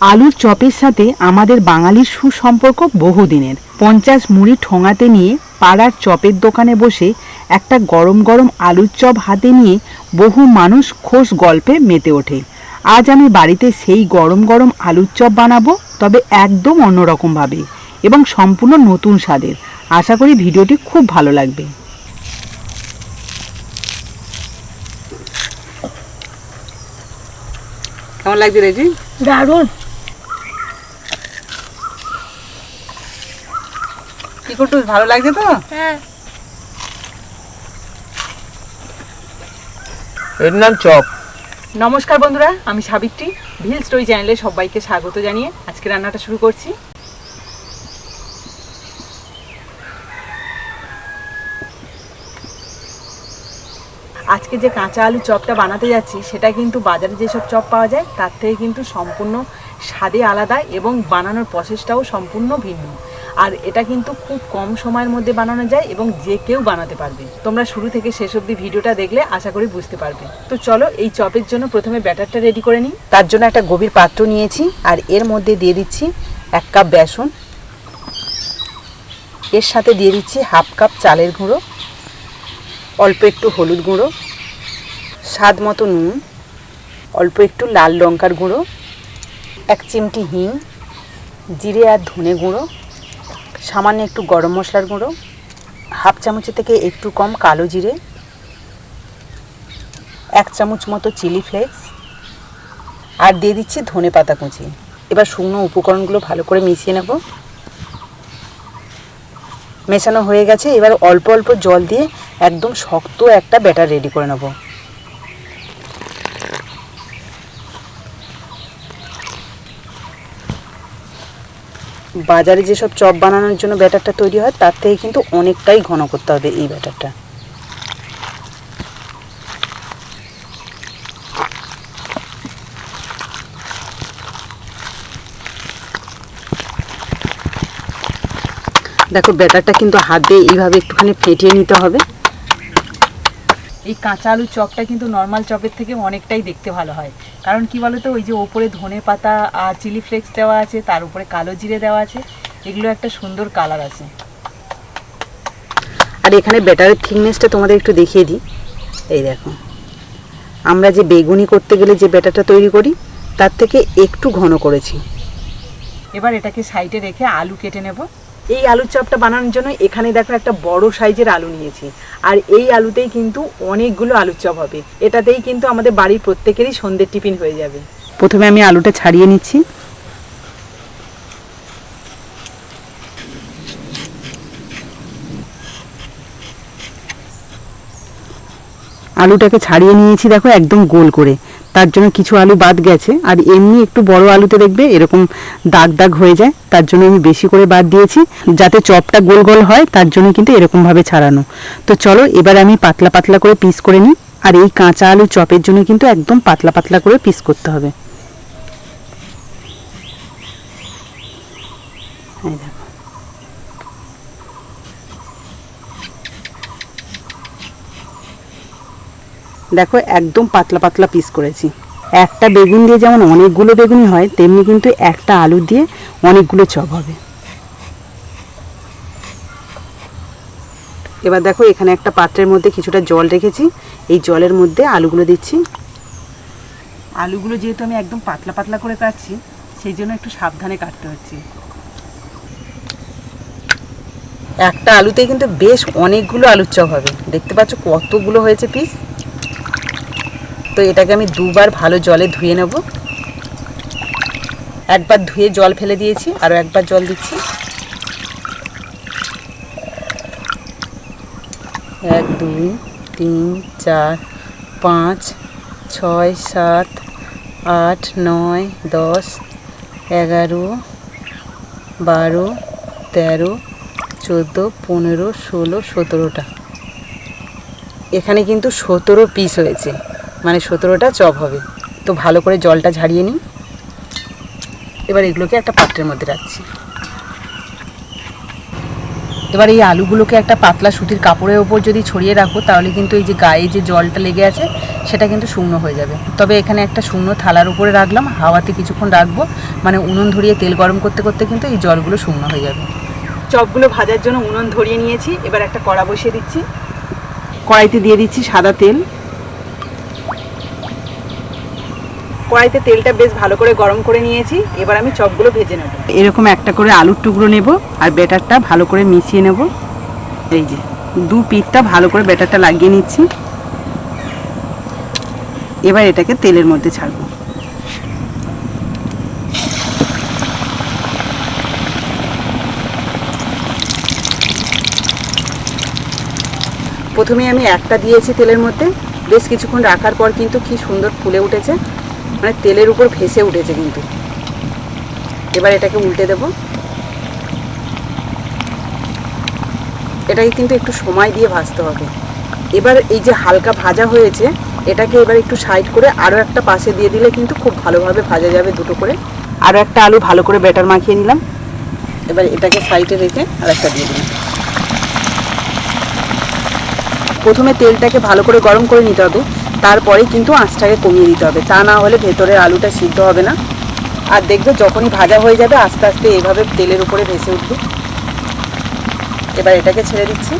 আলুর চপের সাথে আমাদের বাঙালির সুসম্পর্ক বহুদিনের। পঞ্চাশ মুড়ি ঠোঙাতে নিয়ে পাড়ার চপের দোকানে বসে একটা গরম গরম আলুর চপ হাতে নিয়ে বহু মানুষ খোশ গল্পে মেতে ওঠে। আজ আমি বাড়িতে সেই গরম গরম আলুর চপ বানাবো তবে একদম অন্যরকমভাবে এবং সম্পূর্ণ নতুন স্বাদের। আশা করি ভিডিওটি খুব ভালো লাগবে। কেমন লাগছে রেজি? দারুণ। কি করতো ভালো লাগছে তো? হ্যাঁ। এর নাম চপ। নমস্কার বন্ধুরা আমি সাবিত্রী ভিল স্টোরি চ্যানেলে সবাইকে স্বাগত জানিয়ে আজকে রান্নাটা শুরু করছি। আজকে যে কাঁচা আলু চপটা বানাতে যাচ্ছি সেটা কিন্তু বাজারে যেসব চপ পাওয়া যায় তার থেকে কিন্তু সম্পূর্ণ স্বাদে আলাদা এবং বানানোর প্রসেসটাও সম্পূর্ণ ভিন্ন। আর এটা কিন্তু খুব কম সময়ের মধ্যে বানানো যায় এবং যে কেউ বানাতে পারবে। তোমরা শুরু থেকে শেষ অবধি ভিডিওটা দেখলে আশা করি বুঝতে পারবে। তো চলো এই চপের জন্য প্রথমে ব্যাটারটা রেডি করে নিই। তার জন্য একটা গভীর পাত্র নিয়েছি আর এর মধ্যে দিয়ে দিচ্ছি এক কাপ বেসন। এর সাথে দিয়ে দিচ্ছি হাফ কাপ চালের গুঁড়ো, অল্প একটু হলুদ গুঁড়ো, স্বাদ মতো নুন, অল্প একটু লাল লঙ্কার গুঁড়ো, এক চিমটি হিং, জিরে আর ধনে গুঁড়ো সামান্য একটু গরম মশলার গুঁড়ো, হাফ চামচের থেকে একটু কম কালো জিরে, এক চামচ মতো চিলি ফ্লেক্স, আর দিয়ে দিচ্ছি ধনে পাতা কুচি। এবার শুকনো উপকরণগুলো ভালো করে মিশিয়ে নেব। মেশানো হয়ে গেছে, এবার অল্প অল্প জল দিয়ে একদম শক্ত একটা ব্যাটার রেডি করে নেব। বাজারে যেসব চপ বানানোর জন্য ব্যাটারটা তৈরি হয়, তার থেকে কিন্তু অনেকটাই ঘন করতে হবে এই ব্যাটারটা। দেখো, ব্যাটারটা কিন্তু হাত দিয়ে এইভাবে একটুখানি ফেটিয়ে নিতে হবে। এই কাঁচা আলুর চপটা কিন্তু নর্মাল চপের থেকে অনেকটাই দেখতে ভালো হয়। কারণ কি বলতো ওই যে ওপরে ধনে পাতা আর চিলি ফ্লেক্স দেওয়া আছে তার উপরে কালো জিরে দেওয়া আছে এগুলো একটা সুন্দর কালার আছে। আর এখানে ব্যাটারের থিকনেসটা তোমাদের একটু দেখিয়ে দিই। এই দেখো আমরা যে বেগুনি করতে গেলে যে ব্যাটারটা তৈরি করি তার থেকে একটু ঘন করেছি। এবার এটাকে সাইডে রেখে আলু কেটে নেব। এই আলুর চপটা বানানোর জন্য এখানে দেখো একটা বড় সাইজের আলু নিয়েছি। আর এই আলুতেই কিন্তু অনেকগুলো আলুর চপ হবে। এটাতেই কিন্তু আমাদের বাড়ির প্রত্যেকেরই সন্ধ্যের টিফিন হয়ে যাবে। প্রথমে আমি আলুটা ছাড়িয়ে নিচ্ছি। আলুটাকে ছাড়িয়ে নিয়েছি, দেখো একদম গোল করে। তার জন্য কিছু আলু বাদ গেছে, আর এমনি একটু বড় আলুতে দেখবে এরকম দাগ দাগ হয়ে যায়, তার জন্য আমি বেশি করে বাদ দিয়েছি, যাতে চপটা গোল গোল হয়, তার জন্য কিন্তু এরকমভাবে ছাড়ানো। তো চলো, এবার আমি পাতলা পাতলা করে পিস করে নিই, আর এই কাঁচা আলু চপের জন্য কিন্তু একদম পাতলা পাতলা করে পিস করতে হবে এই দেখো দেখো, একদম পাতলা পাতলা পিস করেছি। একটা বেগুন দিয়ে যেমন অনেকগুলো বেগুনই হয়, তেমনি কিন্তু একটা আলু দিয়ে অনেকগুলো চপ হবে। এবার দেখো, এখানে একটা পাত্রের মধ্যে কিছুটা জল রেখেছি। এই জলের মধ্যে আলুগুলো দিচ্ছি। আলুগুলো যেহেতু আমি একদম পাতলা পাতলা করে কাটছি, সেই জন্য একটু সাবধানে কাটতে হচ্ছে। একটা আলুতেই কিন্তু বেশ অনেকগুলো আলুর চপ হবে। দেখতে পাচ্ছ কতগুলো হয়েছে পিস তো এটাকে আমি দুবার ভালো জলে ধুয়ে নেব। একবার ধুয়ে জল ফেলে দিয়েছি, আরও একবার জল দিচ্ছি। এক, দুই, তিন, চার, পাঁচ, ছয়, সাত, আট, নয়, দশ, এগারো, বারো, তেরো, চোদ্দ, পনেরো, ষোলো, সতেরোটা। এখানে কিন্তু সতেরো পিস হয়েছে। মানে সতেরোটা চপ হবে। তো ভালো করে জলটা ঝাড়িয়ে নিই। এবার এগুলোকে একটা পাত্রের মধ্যে রাখছি। এবার এই আলুগুলোকে একটা পাতলা সুতির কাপড়ের ওপর যদি ছড়িয়ে রাখো, তাহলে কিন্তু এই যে গায়ে যে জলটা লেগে আছে, সেটা কিন্তু শুকনো হয়ে যাবে। তবে এখানে একটা শুকনো থালার উপরে রাখলাম। হাওয়াতে কিছুক্ষণ রাখব। মানে উনুন ধরিয়ে তেল গরম করতে করতে কিন্তু এই জলগুলো শুকনো হয়ে যাবে। চপগুলো ভাজার জন্য উনুন ধরিয়ে নিয়েছি। এবার একটা কড়া বসিয়ে দিচ্ছি। কড়াইতে দিয়ে দিচ্ছি সাদা তেল। কড়াইতে তেলটা বেশ ভালো করে গরম করে নিয়েছি। এবার আমি চপগুলো ভেজে নেব। এরকম একটা করে আলুর টুকরো নেব আর ব্যাটারটা ভালো করে মিশিয়ে নেব। এই যে, দু পিঠটা ভালো করে ব্যাটারটা লাগিয়ে নিচ্ছি। এবার এটাকে তেলের মধ্যে ছাড়বো। প্রথমে আমি একটা দিয়েছি তেলের মধ্যে। বেশ কিছুক্ষণ রাখার পর কিন্তু কি সুন্দর ফুলে উঠেছে। মানে তেলের উপর ভেসে উঠেছে কিন্তু। এবার এটাকে উল্টে দেব। এটাকে কিন্তু একটু সময় দিয়ে ভাজতে হবে। এবার এই যে হালকা ভাজা হয়েছে, এটাকে এবার একটু সাইড করে আরও একটা পাশে দিয়ে দিলে কিন্তু খুব ভালোভাবে ভাজা যাবে দুটো করে। আরও একটা আলু ভালো করে ব্যাটার মাখিয়ে নিলাম। এবার এটাকে সাইডে রেখে আর একটা দিয়ে দিলাম। প্রথমে তেলটাকে ভালো করে গরম করে নিতে হবে, তারপরে কিন্তু আঁচটাকে কমিয়ে দিতে হবে। তা না হলে ভেতরের আলুটা সিদ্ধ হবে না। আর দেখবে যখনই ভাজা হয়ে যাবে, আস্তে আস্তে এভাবে তেলের উপরে ভেসে উঠবে। এবার এটাকে ছেড়ে দিচ্ছি।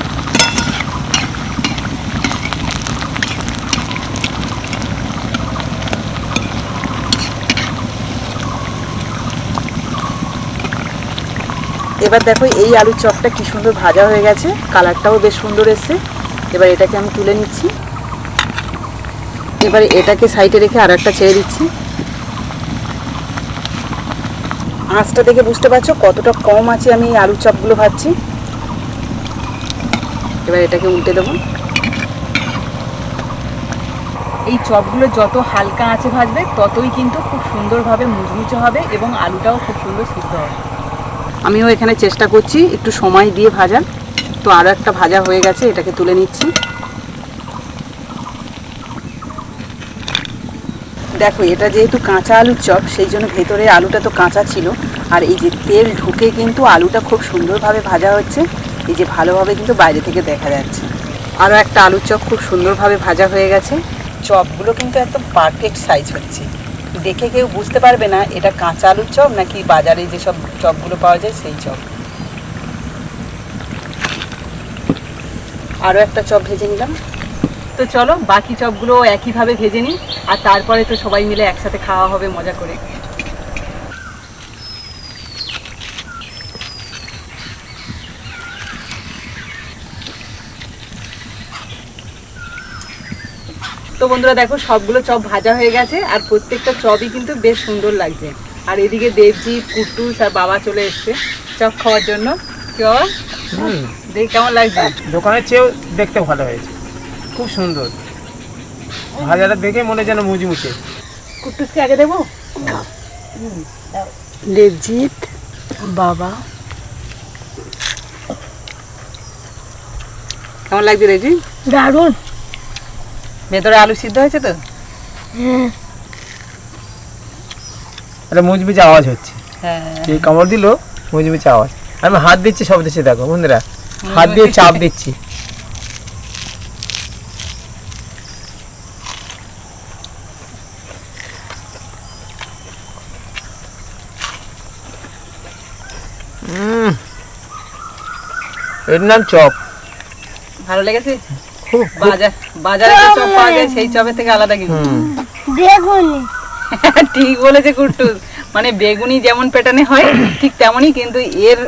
এবার দেখো এই আলুর চপটা কি সুন্দর ভাজা হয়ে গেছে, কালারটাও বেশ সুন্দর এসছে। এবার এটাকে আমি তুলে নিচ্ছি। এবার এটাকে সাইডে রেখে আর একটা ছেড়ে দিচ্ছি। আঁচটা দেখে বুঝতে পারছ কতটা কম আছে আমি এই আলুর চপগুলো ভাজছি। এবার এটাকে উল্টে দেবো। এই চপগুলো যত হালকা আঁচে ভাজবে, ততই কিন্তু খুব সুন্দরভাবে মুচমুচে হবে এবং আলুটাও খুব সুন্দর সিদ্ধ হবে। আমিও এখানে চেষ্টা করছি একটু সময় দিয়ে ভাজার। তো আরও একটা ভাজা হয়ে গেছে, এটাকে তুলে নিচ্ছি। দেখো, এটা যেহেতু কাঁচা আলুর চপ, সেই জন্য ভেতরে আলুটা তো কাঁচা ছিল। আর এই যে তেল ঢুকে কিন্তু আলুটা খুব সুন্দরভাবে ভাজা হচ্ছে, এই যে ভালোভাবে কিন্তু বাইরে থেকে দেখা যাচ্ছে। আরও একটা আলুর চপ খুব সুন্দরভাবে ভাজা হয়ে গেছে। চপগুলো কিন্তু একদম পারফেক্ট সাইজ হচ্ছে। দেখে কেউ বুঝতে পারবে না, এটা কাঁচা আলুর চপ নাকি বাজারে যেসব চপগুলো পাওয়া যায় সেই চপ। আরও একটা চপ ভেজে নিলাম। তো চলো বাকি চপগুলো একইভাবে ভেজে নিই আর তারপরে তো সবাই মিলে একসাথে খাওয়া হবে মজা করে। তো বন্ধুরা দেখো সবগুলো চপ ভাজা হয়ে গেছে আর প্রত্যেকটা চপই কিন্তু বেশ সুন্দর লাগছে। আর এদিকে দেবজি কুটুস আর বাবা চলে এসছে চপ খাওয়ার জন্য। কি বাবা? হুম, দেখ কেমন লাগছে? দোকানের চেয়েও দেখতে ভালো হয়েছে। খুব সুন্দর। ভাজাটা দেখে মনে যেন মুচমুচে। কুট্টুসকে আগে দেবো? দেবজিৎ বাবা। কেমন লাগছে রেজি দারুণ। ভেতরে আলু সিদ্ধ হয়েছে তো? হ্যাঁ। একটা মুচমুচে আওয়াজ হচ্ছে। হ্যাঁ। কামড় দিল মুচমুচে আওয়াজ। আমি হাত দিচ্ছি সব দিচ্ছি দেখো বন্ধুরা। হাত দিয়ে চাপ দিচ্ছি। এর নাম চপ। ভালো লেগেছে? বাজার বাজারে চপ পাওয়া যায় সেই চপের থেকে আলাদা কিন্তু। বেগুনি। ঠিক বলেছে কুট্টুস মানে বেগুনি যেমন প্যাটার্নে হয় ঠিক তেমনই কিন্তু এর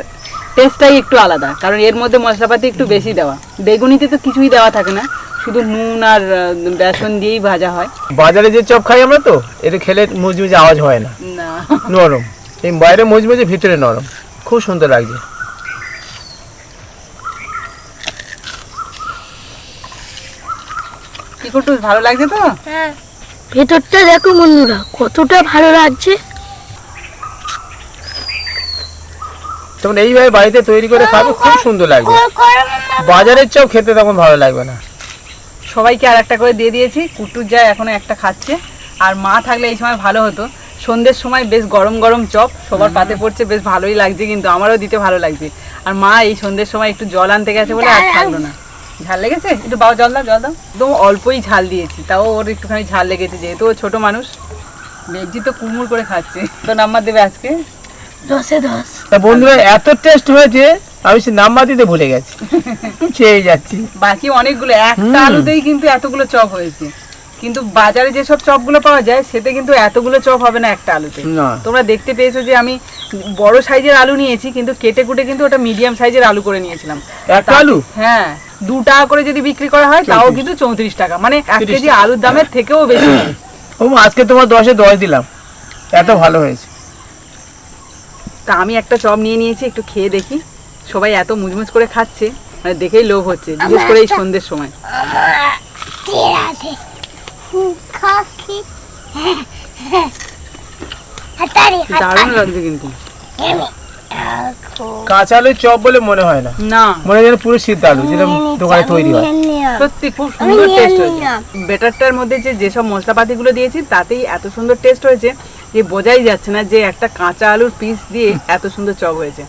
টেস্টটাই একটু আলাদা কারণ এর মধ্যে মশলাপাতি একটু বেশি দেওয়া। বেগুনিতে তো কিছুই দেওয়া থাকে না শুধু নুন আর বেসন দিয়েই ভাজা হয়। বাজারে যে চপ খাই আমরা তো এটা খেলে মুচমুচে আওয়াজ হয় না। না। নরম। এই বাইরে মুচমুচে ভিতরে নরম। খুব সুন্দর লাগছে। কি কুট্টুস ভালো লাগছে তো? হ্যাঁ। ভেতরটা দেখো বন্ধুরা কতটা ভালো লাগছে। তখন এইভাবে বাড়িতে তৈরি করে খাবে খুব সুন্দর লাগবে। বাজারের চপ খেতে তখন ভালো লাগবে না। সবাইকে আর একটা করে দিয়ে দিয়েছি কুটুর যায় এখনও একটা খাচ্ছে। আর মা থাকলে এই সময় ভালো হতো। সন্ধ্যের সময় বেশ গরম গরম চপ সবার পাতে পড়ছে বেশ ভালোই লাগছে কিন্তু আমারও দিতে ভালো লাগছে। আর মা এই সন্ধ্যের সময় একটু জল আনতে গেছে বলে আর থাকল না। ঝাল লেগেছে? একটু বাবা জল দাও জল দাও। একদম অল্পই ঝাল দিয়েছি তাও ওর একটুখানি ঝাল লেগেছে যেহেতু ও ছোট মানুষ। মেঘজি তো কুমুর করে খাচ্ছে। তো নাম্বার দেবে আজকে? দশে দশ। তা বন্ধুরা এত টেস্ট হয়েছে আমি সে নাম্বার দিতে ভুলে গেছি। খেয়ে যাচ্ছি। বাকি অনেকগুলো একটা আলুতেই কিন্তু এতগুলো চপ হয়েছে। কিন্তু বাজারে যেসব চপগুলো পাওয়া যায় সেতে কিন্তু এতগুলো চপ হবে না একটা আলুতে। তোমরা দেখতে পেয়েছ যে আমি বড় সাইজের আলু নিয়েছি কিন্তু কেটে কুটে কিন্তু ওটা মিডিয়াম সাইজের আলু করে নিয়েছিলাম। একটা আলু? হ্যাঁ দু টাকা করে যদি বিক্রি করা হয় তাও কিন্তু চৌত্রিশ টাকা। মানে এক কেজি আলুর দামের থেকেও বেশি। ও আজকে তোমার দশে দশ দিলাম। এত ভালো হয়েছে। তা আমি একটা চপ নিয়ে নিয়েছি একটু খেয়ে দেখি। সবাই এত মুচমুচ করে খাচ্ছে মানে দেখেই লোভ হচ্ছে বিশেষ করে এই সন্ধ্যের সময়। দারুণ লাগছে কিন্তু। কাঁচা আলুর চপ বলে মনে হয় না। না। মনে হয় পুরো সিদ্ধ আলু যেটা দোকানে তৈরি হয়। সত্যি খুব সুন্দর টেস্ট হয়েছে। বেটারটার মধ্যে যে যেসব মশলাপাতিগুলো দিয়েছি তাতেই এত সুন্দর টেস্ট হয়েছে। যে বোঝাই যাচ্ছে না যে একটা কাঁচা আলুর পিস দিয়ে এত সুন্দর চপ হয়েছে।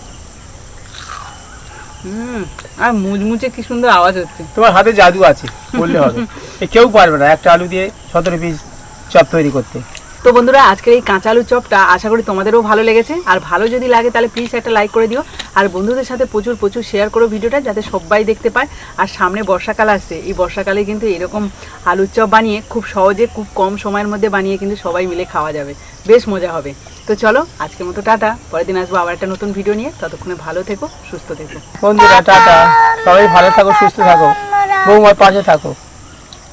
হুম আর মুচমুচে কি সুন্দর আওয়াজ হচ্ছে। তোমার হাতে জাদু আছে বললে হবে। কেউ পারবে না একটা আলু দিয়ে সতেরো পিস চপ তৈরি করতে। তো বন্ধুরা, আজকের এই কাঁচা আলুর চপটা আশা করি তোমাদেরও ভালো লেগেছে। আর ভালো যদি লাগে তাহলে প্লিজ একটা লাইক করে দিও। আর বন্ধুদের সাথে প্রচুর প্রচুর শেয়ার করো ভিডিওটা যাতে সবাই দেখতে পায়। আর সামনে বর্ষাকাল আসছে, এই বর্ষাকালে কিন্তু এরকম আলুর চপ বানিয়ে খুব সহজে, খুব কম সময়ের মধ্যে বানিয়ে কিন্তু সবাই মিলে খাওয়া যাবে। বেশ মজা হবে। তো চলো, আজকের মতো টাটা। পরের দিন আসব আবার একটা নতুন ভিডিও নিয়ে। ততক্ষণে ভালো থেকো, সুস্থ থেকো। বন্ধুরা, টাটা। সবাই ভালো থাকো, সুস্থ থাকো। বৌমার পাশে থাকো।